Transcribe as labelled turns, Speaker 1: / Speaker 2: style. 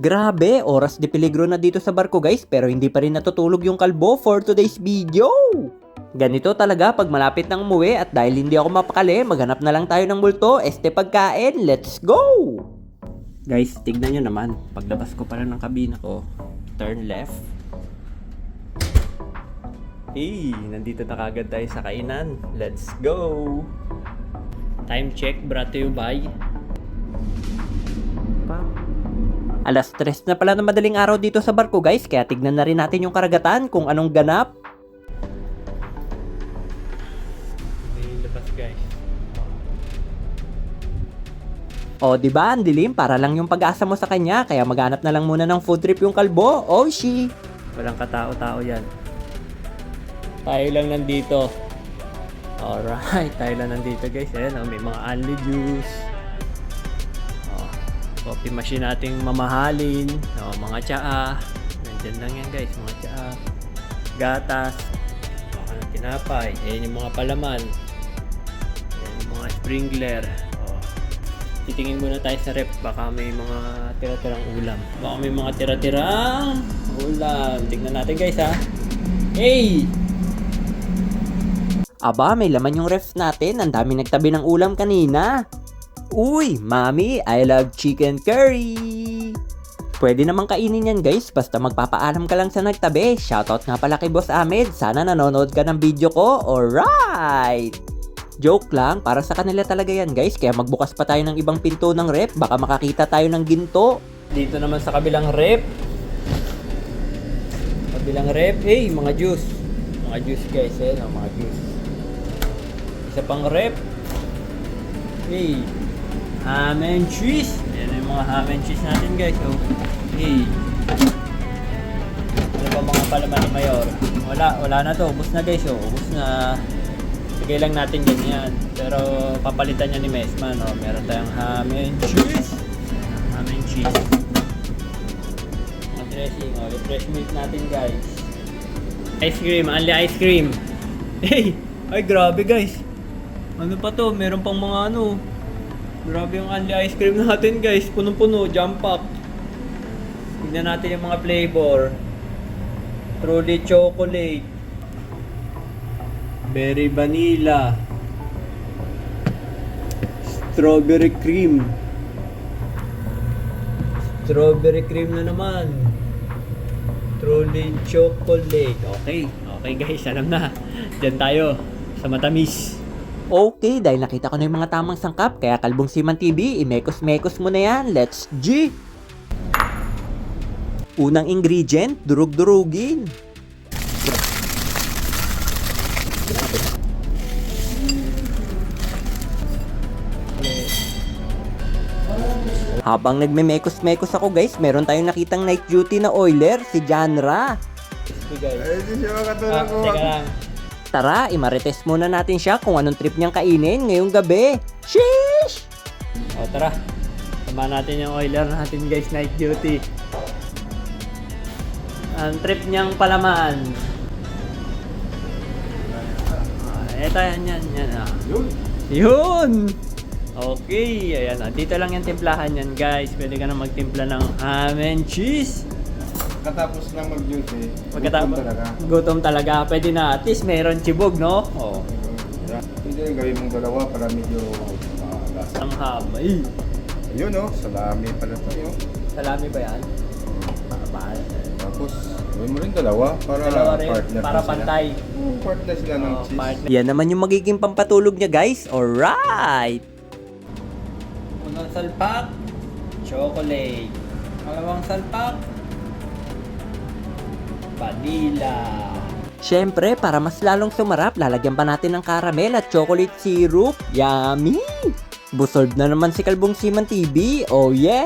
Speaker 1: Grabe, oras de peligro na dito sa barko guys pero hindi pa rin natutulog yung kalbo for today's video. Ganito talaga pag malapit nang umuwi at dahil hindi ako mapakali, maghanap na lang tayo ng multo, este pagkain, let's go! Guys, tignan nyo naman, paglabas ko pa lang ng kabina ko, turn left. Hey, nandito na kagad tayo sa kainan. Let's go! Time check brought to you by... Alas tres na pala ng madaling araw dito sa barko guys, kaya tignan na rin natin yung karagatan kung anong ganap. labas guys. O, di ba? Ang dilim para lang yung pag-asa mo sa kanya, kaya maghanap na lang muna ng food trip yung kalbo. Oh, she. Walang katao-tao yan. Tayo lang nandito. Alright, tayo lang nandito guys. Ayan, oh, may mga only juice. Coffee machine nating mamahalin. Oh, mga tsaa. Nandyan lang yan guys, mga tsaa. Gatas. Oh, ano, tinapay. Ayan yung mga palaman. Ayan yung mga sprinkler. Oh. Titingin muna tayo sa rep. Baka may mga tira-tirang ulam. Baka may mga tira-tirang ulam. Tignan natin guys ha. Hey! Aba, may laman yung ref natin. Ang dami nagtabi ng ulam kanina. Uy, mami, I love chicken curry. Pwede namang kainin yan guys, basta magpapaalam ka lang sa nagtabi. Shoutout nga pala kay Boss Ahmed, sana nanonood ka ng video ko, alright! Joke lang, para sa kanila talaga yan guys, kaya magbukas pa tayo ng ibang pinto ng rep, baka makakita tayo ng ginto. Dito naman sa kabilang rep. Kabilang rep, hey, mga juice. Mga juice guys, eh, mga juice. Isa pang rep. Hey, ham and cheese. Yan yung mga ham and cheese natin guys. Oh. Hey. Ano ba mga palaman ni Mayor? Wala, wala na to. Ubus na guys. Oh. Ubus na. Sige lang natin ganyan. Pero papalitan niya ni Mesman. Oh. Meron tayong ham and cheese. Ham and cheese. Mga dressing. Oh. Refresh milk natin guys. Ice cream. Only ice cream. Hey! Ay, grabe guys. Ano pa to? Meron pang mga ano. Grabe yung only ice cream natin guys. Punong-puno. Jump up. Tignan natin yung mga flavor. Truly chocolate. Berry vanilla. Strawberry cream. Strawberry cream na naman. Truly chocolate. Okay. Okay guys, alam na. Diyan tayo sa matamis. Okay, dahil nakita ko na yung mga tamang sangkap, kaya Kalbong Siman TV, imekos-mekos mo na yan. Let's G! Unang ingredient, durug-durugin. Habang nagme-mekos-mekos ako guys, meron tayong nakitang night duty na oiler, si Janra.
Speaker 2: Eh, di siya
Speaker 1: Ah,
Speaker 2: makatulog ko.
Speaker 1: Tara, imarites muna natin siya kung anong trip niyang kainin ngayong gabi. Sheesh! O tara, sama natin yung oiler natin guys, night duty. Ang trip niyang palaman. Ah, eto yan, yan, yan. Ah.
Speaker 2: Yun.
Speaker 1: Yun! Okay, ayan. ah. Dito lang yung timplahan yan guys. Pwede ka na magtimpla ng ham and cheese.
Speaker 2: Katapos lang mag-duty.
Speaker 1: Pagkatapos,
Speaker 2: gutom talaga.
Speaker 1: gutom talaga. Pwede na. At least meron chibog, no? Oh.
Speaker 2: Yeah. Hindi, gawin mong dalawa para medyo uh, lasa.
Speaker 1: Ang ham. Ay,
Speaker 2: Ayun oh, salami pala tayo.
Speaker 1: salami ba yan? Ah, ba-
Speaker 2: Tapos, gawin mo rin dalawa para
Speaker 1: Dalawa rin,
Speaker 2: partner
Speaker 1: para
Speaker 2: na sila.
Speaker 1: pantay.
Speaker 2: Oh, partner sila ng
Speaker 1: Oh,
Speaker 2: cheese.
Speaker 1: partner. Yan naman yung magiging pampatulog niya guys. Alright! Unang salpak, chocolate. Pangalawang salpak, vanilla. Siyempre, para mas lalong sumarap, lalagyan pa natin ng caramel at chocolate syrup. Yummy! Busog na naman si Kalbong Siman TV. Oh yeah!